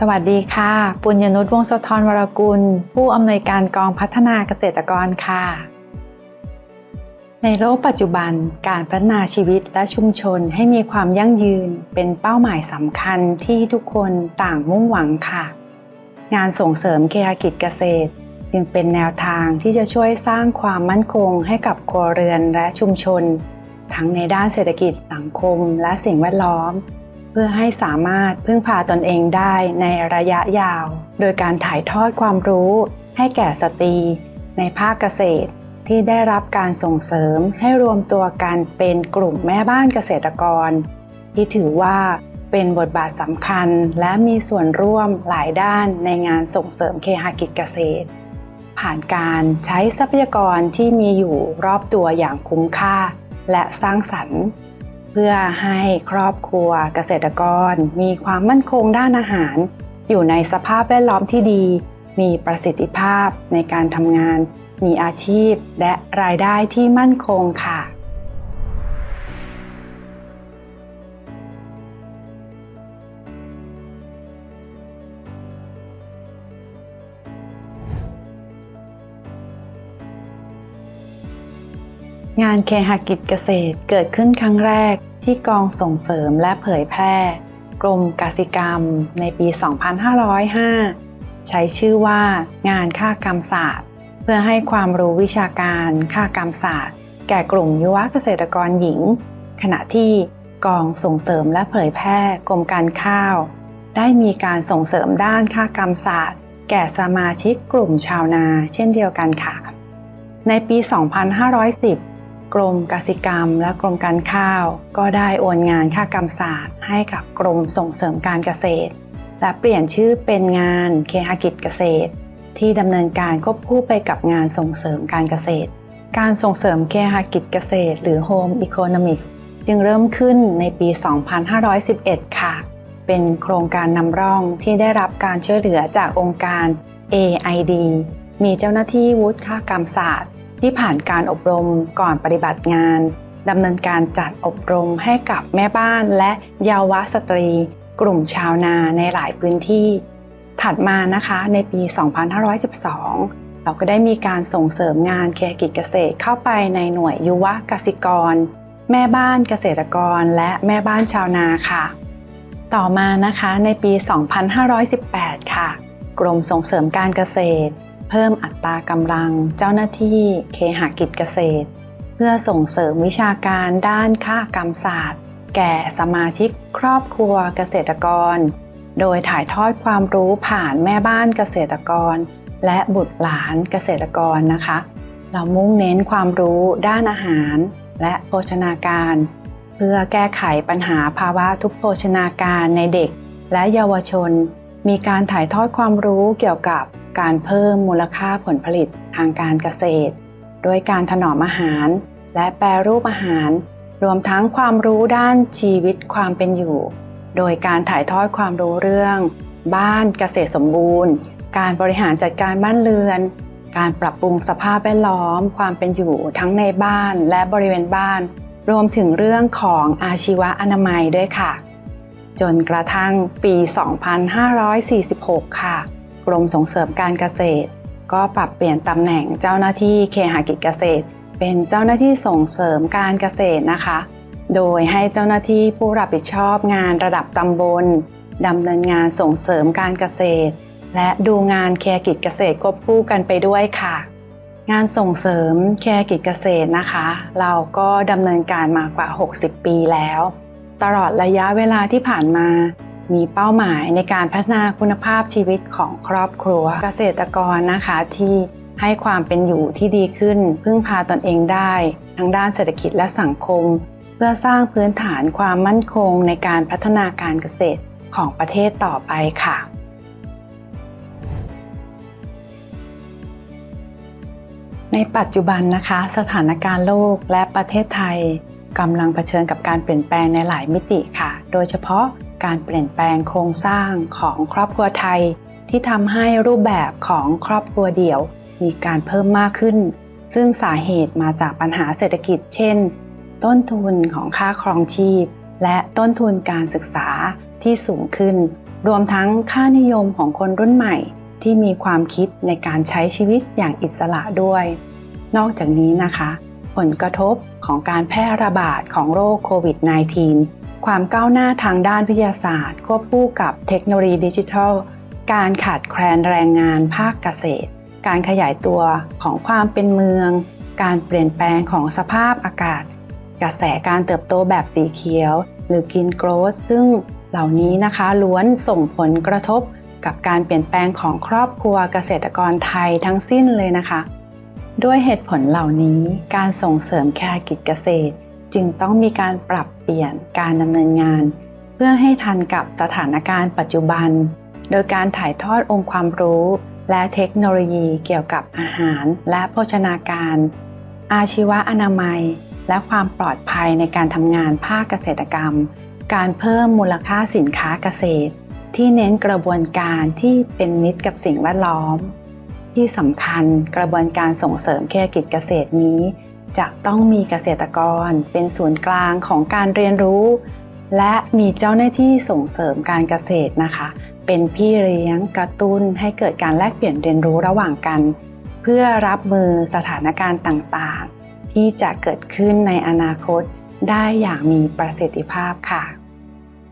สวัสดีค่ะ ปุญญนุชวงศ์สะทรวรกุล ผู้อำนวยการกองพัฒนาเกษตรกรค่ะ ในโลกปัจจุบัน การพัฒนาชีวิตและชุมชนให้มีความยั่งยืน เป็นเป้าหมายสำคัญที่ทุกคนต่างมุ่งหวังค่ะ งานส่งเสริมเคหกิจเกษตร จึงเป็นแนวทางที่จะช่วยสร้างความมั่นคงให้กับครัวเรือนและชุมชน ทั้งในด้านเศรษฐกิจสังคมและสิ่งแวดล้อม เพื่อให้สามารถพึ่งพาตนเองได้ในระยะยาว โดยการถ่ายทอดความรู้ให้แก่สตรีในภาคเกษตรที่ได้รับการส่งเสริมให้รวมตัวกันเป็นกลุ่มแม่บ้านเกษตรกร ที่ถือว่าเป็นบทบาทสำคัญและมีส่วนร่วมหลายด้านในงานส่งเสริมเคหกิจเกษตร ผ่านการใช้ทรัพยากรที่มีอยู่รอบตัวอย่างคุ้มค่า และสร้างสรรค์ เพื่อให้ครอบครัวเกษตรกร มีความมั่นคงด้านอาหาร อยู่ในสภาพแวดล้อมที่ดี มีประสิทธิภาพในการทำงาน มีอาชีพและรายได้ที่มั่นคงค่ะงานเคหกิจเกษตรเกิดขึ้นครั้งแรก ที่กองส่งเสริมและเผยแพร่ กรมกสิกรรมในปี 2505 ใช้ชื่อว่างานค่ากรรมศาสตร์ เพื่อให้ความรู้วิชาการค่ากรรมศาสตร์ แก่กลุ่มยุวเกษตรกรหญิง ขณะที่กองส่งเสริมและเผยแพร่กรมการข้าว ได้มีการส่งเสริมด้านค่ากรรมศาสตร์ แก่สมาชิกกลุ่มชาวนาเช่นเดียวกันค่ะ ในปี 2510 กรมกสิกรรม และกรมการข้าว ก็ได้โอนงานค่ากรรมศาสตร์ให้กับกรมส่งเสริมการเกษตร และเปลี่ยนชื่อเป็นงานเคหกิจเกษตร ที่ดำเนินการควบคู่ไปกับงานส่งเสริมการเกษตร การส่งเสริมเคหกิจเกษตร หรือ Home Economics จึงเริ่มขึ้นในปี 2511 ค่ะ เป็นโครงการนำร่องที่ได้รับการช่วยเหลือจากองค์การ AID มีเจ้าหน้าที่วุฒิค่ากรรมศาสตร์ ที่ผ่านการอบรมก่อนปฏิบัติงานดำเนินการจัดอบรมให้กับแม่บ้านและเยาวสตรี กลุ่มชาวนาในหลายพื้นที่ ถัดมานะคะในปี 2512 เราก็ได้มีการส่งเสริมงานเคกิจเกษตรเข้าไปในหน่วยยุวกสิกร แม่บ้านเกษตรกรและแม่บ้านชาวนาค่ะ ต่อมานะคะในปี 2518 ค่ะ กรมส่งเสริมการเกษตร พิ่มอัตรากำลังเจ้าหน้าที่เคหกิจเกษตร เพื่อส่งเสริมวิชาการด้านค่ากรรมศาสตร์ แก่สมาชิกครอบครัวเกษตรกร โดยถ่ายทอดความรู้ผ่านแม่บ้านเกษตรกร และบุตรหลานเกษตรกรนะคะ เรามุ่งเน้นความรู้ด้านอาหาร และโภชนาการ เพื่อแก้ไขปัญหาภาวะทุพโภชนาการในเด็ก และเยาวชน มีการถ่ายทอดความรู้เกี่ยวกับ การเพิ่มมูลค่าผลผลิตทางการเกษตรโดยการถนอมอาหาร และแปรรูปอาหาร รวมทั้งความรู้ด้านชีวิตความเป็นอยู่ โดยการถ่ายทอดความรู้เรื่อง บ้านเกษตรสมบูรณ์ การบริหารจัดการบ้านเรือน การปรับปรุงสภาพแวดล้อม ความเป็นอยู่ทั้งในบ้านและบริเวณบ้าน รวมถึงเรื่องของอาชีวะอนามัยด้วยค่ะ จนกระทั่งปี 2546 ค่ะ กรมส่งเสริมการเกษตร ก็ปรับเปลี่ยนตำแหน่งเจ้าหน้าที่เคหกิจเกษตร เป็นเจ้าหน้าที่ส่งเสริมการเกษตรนะคะ โดยให้เจ้าหน้าที่ผู้รับผิดชอบงานระดับตำบลดำเนินงานส่งเสริมการเกษตร และดูงานเคหกิจเกษตรควบคู่กันไปด้วยค่ะงานส่งเสริมเคหกิจเกษตรนะคะ เราก็ดำเนินการมากว่า 60 ปีแล้ว ตลอดระยะเวลาที่ผ่านมา มีเป้าหมายในการพัฒนาคุณภาพชีวิตของครอบครัวเกษตรกรนะคะที่ให้ความเป็นอยู่ที่ดีขึ้น พึ่งพาตนเองได้ทั้งด้านเศรษฐกิจและสังคม เพื่อสร้างพื้นฐานความมั่นคงในการพัฒนาการเกษตรของประเทศต่อไปค่ะในปัจจุบันนะคะ สถานการณ์โลกและประเทศไทยกำลังเผชิญกับการเปลี่ยนแปลงในหลายมิติค่ะ โดยเฉพาะ การเปลี่ยนแปลงโครงสร้างของครอบครัวไทย ที่ทำให้รูปแบบของครอบครัวเดี่ยว มีการเพิ่มมากขึ้น ซึ่งสาเหตุมาจากปัญหาเศรษฐกิจ เช่น ต้นทุนของค่าครองชีพ และต้นทุนการศึกษาที่สูงขึ้น รวมทั้งค่านิยมของคนรุ่นใหม่ ที่มีความคิดในการใช้ชีวิตอย่างอิสระด้วย นอกจากนี้นะคะ ผลกระทบของการแพร่ระบาดของโรคโควิด -19 ความก้าวหน้าทางด้านวิทยาศาสตร์ ควบคู่กับเทคโนโลยีดิจิทัล การขาดแคลนแรงงานภาคเกษตร การขยายตัวของความเป็นเมือง การเปลี่ยนแปลงของสภาพอากาศ กระแสการเติบโตแบบสีเขียว หรือ Green Growth ซึ่งเหล่านี้นะคะล้วนส่งผลกระทบกับการเปลี่ยนแปลงของครอบครัวเกษตรกรไทยทั้งสิ้นเลยนะคะ ด้วยเหตุผลเหล่านี้การส่งเสริมแคกิจเกษตร จึงต้องมีการปรับเปลี่ยนการดำเนินงาน เพื่อให้ทันกับสถานการณ์ปัจจุบัน โดยการถ่ายทอดองค์ความรู้ และเทคโนโลยีเกี่ยวกับอาหารและโภชนาการ อาชีวะอนามัย และความปลอดภัยในการทำงานภาคเกษตรกรรม การเพิ่มมูลค่าสินค้าเกษตร ที่เน้นกระบวนการที่เป็นมิตรกับสิ่งแวดล้อม ที่สำคัญกระบวนการส่งเสริมแคกิจเกษตรนี้ จะต้องมีเกษตรกรเป็นศูนย์กลางของการเรียนรู้ และมีเจ้าหน้าที่ส่งเสริมการเกษตรนะคะ เป็นพี่เลี้ยงกระตุ้นให้เกิดการแลกเปลี่ยนเรียนรู้ระหว่างกัน เพื่อรับมือสถานการณ์ต่างๆ ที่จะเกิดขึ้นในอนาคตได้อย่างมีประสิทธิภาพค่ะ